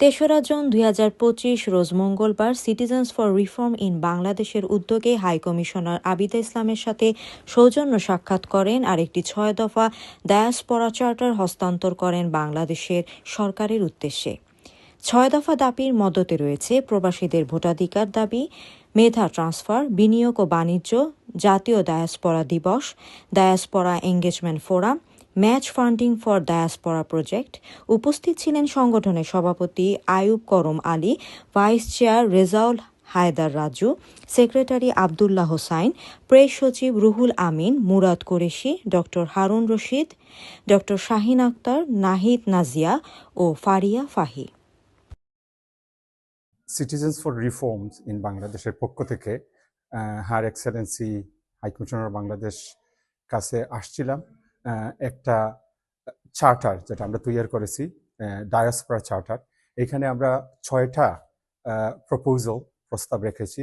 তেসরা জুন দুই হাজার পঁচিশ, রোজ মঙ্গলবার সিটিজেন্স ফর রিফর্ম ইন বাংলাদেশের উদ্যোগে হাই কমিশনার আবিদা ইসলামের সাথে সৌজন্য সাক্ষাৎ করেন আর একটি ছয় দফা ডায়াসপরা চার্টার হস্তান্তর করেন বাংলাদেশের সরকারের উদ্দেশ্যে। ছয় দফা দাবির মদতে রয়েছে প্রবাসীদের ভোটাধিকার দাবি, মেধা ট্রান্সফার বিনিয়োগ ও বাণিজ্য, জাতীয় ডায়াসপরা দিবস diaspora engagement forum match funding for diaspora project. উপস্থিত ছিলেন সংগঠনের সভাপতি Ayub Karam Ali, vice chair Rezaul Haider Raju, secretary Abdullah Hossain, press সচিব Ruhul Amin, Murad Qureshi, doctor Harun Rashid, doctor Shahin Akter, Nahid Nazia O Faria Fahi. Citizens for reforms in বাংলাদেশের পক্ষ থেকে হায়ার এক্সেলেন্সি হাইকমিশনার বাংলাদেশ কাছে আসছিলাম। একটা চার্টার যেটা আমরা তৈরি করেছি ডায়াসপরা চার্টার এখানে আমরা ছয়টা প্রপোজাল প্রস্তাব রেখেছি।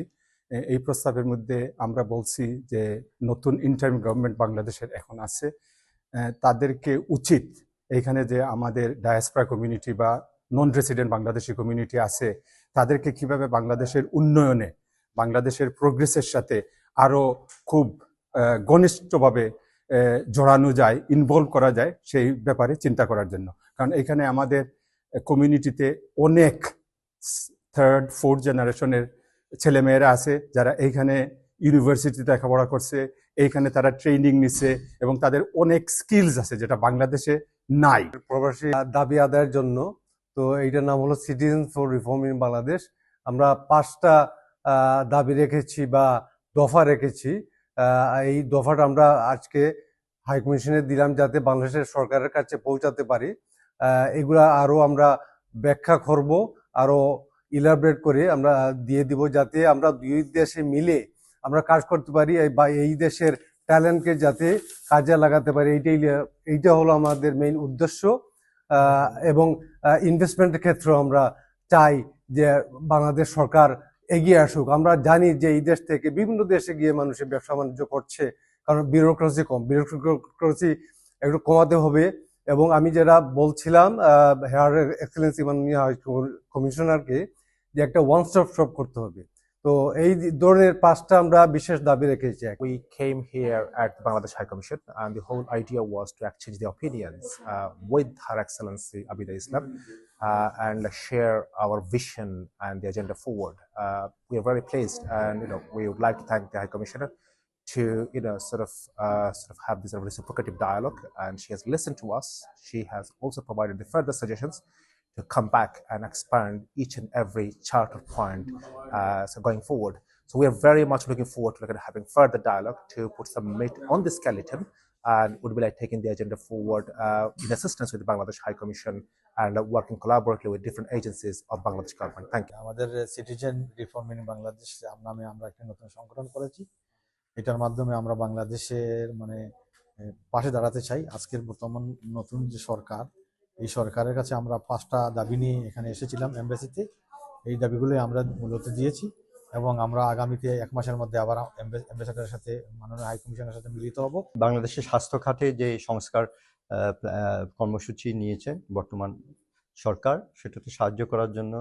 এই প্রস্তাবের মধ্যে আমরা বলছি যে নতুন ইন্টারিম গভর্নমেন্ট বাংলাদেশের এখন আছে। তাদেরকে উচিত এখানে যে আমাদের ডায়াসপরা কমিউনিটি বা নন রেসিডেন্ট বাংলাদেশি কমিউনিটি আছে, তাদেরকে কীভাবে বাংলাদেশের উন্নয়নে, বাংলাদেশের প্রোগ্রেসের সাথে আরও খুব ঘনিষ্ঠভাবে জড়ানো যায় ইনভলভ করা যায় সেই ব্যাপারে চিন্তা করার জন্য। কারণ এখানে আমাদের কমিউনিটিতে অনেক থার্ড ফোর্থ জেনারেশনের ছেলেমেয়েরা আছে, যারা এইখানে ইউনিভার্সিটিতে লেখাপড়া করছে, এইখানে তারা ট্রেনিং নিচ্ছে এবং তাদের অনেক স্কিলস আছে যেটা বাংলাদেশে নাই। প্রবাসী দাবি আদায়ের জন্য, তো এইটার নাম হলো citizen for reform in Bangladesh আমরা পাঁচটা দাবি রেখেছি বা দফা রেখেছি। এই দফাটা আমরা আজকে হাইকমিশনে দিলাম যাতে বাংলাদেশের সরকারের কাছে পৌঁছাতে পারি। এগুলা আরও আমরা ব্যাখ্যা করব, আরও ইলাবরেট করে আমরা দিয়ে দিব যাতে আমরা দুই দেশে মিলে আমরা কাজ করতে পারি বা এই দেশের ট্যালেন্টকে যাতে কাজে লাগাতে পারি। এইটাই এইটা হলো আমাদের মেইন উদ্দেশ্য। এবং ইনভেস্টমেন্টের ক্ষেত্রেও আমরা চাই যে বাংলাদেশ সরকার এগিয়ে আসুক। আমরা জানি যে এই দেশ থেকে বিভিন্ন দেশে গিয়ে মানুষের ব্যবসা বাণিজ্য করছে। কারণ বিউরোক্রেসি কম। বিউরোক্রেসি একটু কমাতে হবে। এবং আমি যেটা বলছিলাম হেয়ার এক্সেলেন্সি মাননীয় কমিশনারকে যে একটা ওয়ান স্টপ শপ করতে হবে। তো এই ধরনের পাঁচটা আমরা বিশেষ দাবি রেখেছি we came here at the Bangladesh High Commission, and the whole idea was to exchange the opinions uh, with Her Excellency Abida Islam uh, and share our vision and the agenda forward. Uh, we are very pleased, and you know, we would like to thank the High Commissioner to you know sort of uh, sort of have this reciprocative dialogue, and she has listened to us. She has also provided the further suggestions to come back and expand each and every charter point uh, so going forward. So we are very much looking forward to like, having further dialogue to put some meat on the skeleton and would be like taking the agenda forward uh, in assistance with the Bangladesh High Commission and uh, working collaboratively with different agencies of Bangladesh government. Thank you. আমাদের citizen reform in Bangladesh নামে আমরা একটা নতুন সংগঠন করেছি এটার মাধ্যমে আমরা বাংলাদেশের মানে এ, পাশে দাঁড়াতে চাই আজকের বর্তমান নতুন যে সরকার এই সরকারের কাছে আমরা পাঁচটা দাবি নিয়ে এখানে এসেছিলাম এমবাসিতে। এই দাবিগুলোই আমরা মূলত দিয়েছি এবং আমরা আগামীতে এক মাসের মধ্যে আবার অ্যাম্বাসেডারের সাথে, মাননীয় হাই কমিশনের সাথে মিলিত হব। বাংলাদেশের স্বাস্থ্য খাতে যে সংস্কার কর্মসূচি নিয়েছে বর্তমান সরকার, সেটাতে সাহায্য করার জন্য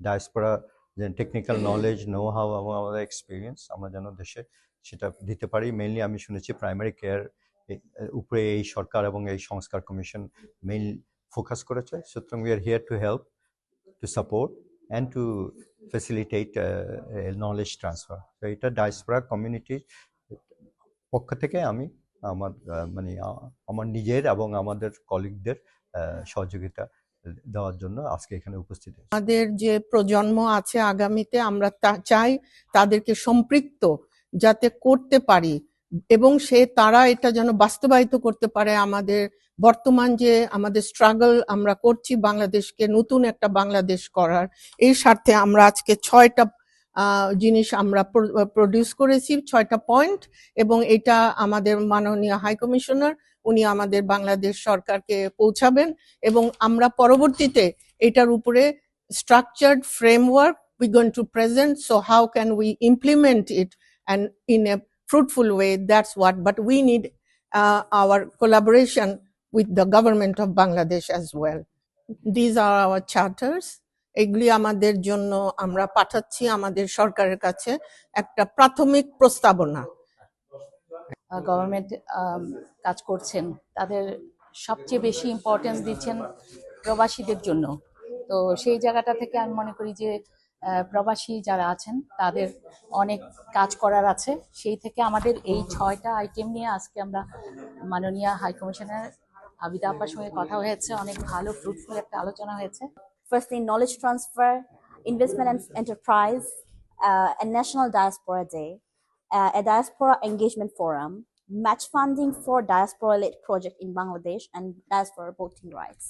ডায়াসপোরা যে টেকনিক্যাল নলেজ নো হাউ এবং আমাদের এক্সপিরিয়েন্স আমরা যেন দেশে সেটা দিতে পারি। মেইনলি আমি শুনেছি প্রাইমারি কেয়ার উপরে এই সরকার এবং এই সংস্কার কমিশন মেইন ফোকাস করেছে সুতরাং we are here to help to support and to facilitate knowledge transfer তো এটা ডায়াসপোরা কমিউনিটির পক্ষ থেকে আমি আমার মানে আমার নিজের এবং আমাদের কলিগদের সহযোগিতা দেওয়ার জন্য আজকে এখানে উপস্থিত আমাদের যে প্রজন্ম আছে আগামীতে আমরা চাই তাদেরকে সম্পৃক্ত যাতে করতে পারি। এবং সে, তারা এটা যেন বাস্তবায়িত করতে পারে আমাদের, বর্তমান যে আমাদের স্ট্রাগল আমরা করছি বাংলাদেশকে নতুন একটা বাংলাদেশ করার, এই স্বার্থে আমরা আজকে ছয়টা জিনিস আমরা প্রডিউস করেছি, ছয়টা পয়েন্ট এবং এটা আমাদের মাননীয় হাই কমিশনার উনি আমাদের বাংলাদেশ সরকারকে পৌঁছাবেন এবং আমরা পরবর্তীতে এটার উপরে structured framework we're going to present, so how can we implement it and in a fruitful way that's what but we need uh, our collaboration with the government of bangladesh as well. These are our charters. এগুলি আমাদের জন্য আমরা পাঠাচ্ছি আমাদের সরকারের কাছে একটা প্রাথমিক প্রস্তাবনা। গভর্নমেন্ট কাজ করছেন। তাদের সবচেয়ে বেশি ইম্পর্টেন্স দিচ্ছেন প্রবাসীদের জন্য। তো সেই জায়গাটা থেকে আমি মনে করি যে প্রবাসী যারা আছেন, তাদের অনেক কাজ করার আছে। সেই থেকে আমাদের এই ছয়টা আইটেম নিয়ে আজকে আমরা মাননীয় হাই কমিশনার আবিদা আপার সঙ্গে কথা হয়েছে। অনেক ভালো ফ্রুটফুল একটা আলোচনা হয়েছে। First firstly knowledge transfer investment and enterprise and national diaspora day diaspora engagement forum match funding for diaspora led project in Bangladesh and diaspora voting rights